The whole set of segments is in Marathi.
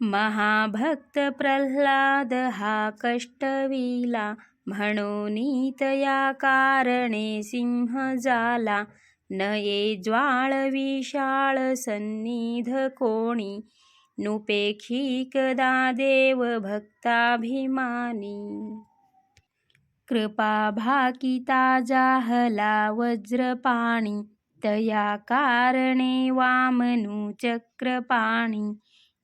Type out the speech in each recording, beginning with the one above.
महाभक्त प्रल्हाद हा कष्टविला म्हणून तया कारणे सिंह झाला नये ज्वाळ विशाळ सन्निध कोणी नुपेखी कदा देव भक्ताभिमानी. कृपा भाकिता जाहला वज्रपाणी तया कारणे वामनु चक्रपाणी.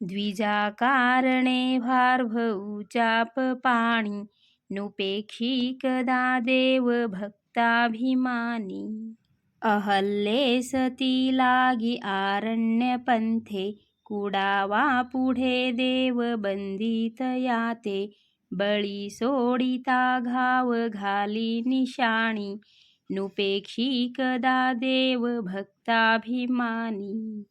द्विजाकारणे भार्भऊ चाप पाणी नुपेखी कदा देव भक्ताभिमानी। अहल्ये सती लागी आरण्य पंथे कुडावा पुढे देव बंदित याते। बळी सोडिता घाव घाली निशाणी नुपेक्षी कदा देव भक्ताभिमानी।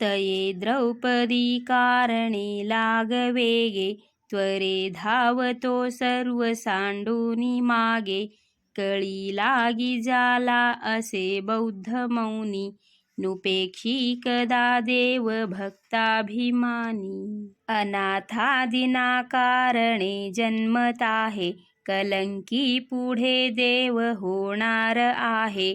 तये द्रौपदी कारणे लागवेगे त्वरे धावतो सर्व सांडूनी मागे कळी लागी जाला असे बौद्ध मौनी नुपेक्षी कदा देव भक्ताभिमानी. अनाथादिना कारणे जन्मताहे कलंकी पुढे देव होणार आहे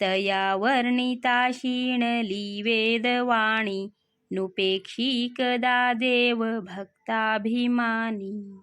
तया वर्णिता शीणली वेदवाणी नुपेक्षी कदा देव भक्ताभिमानी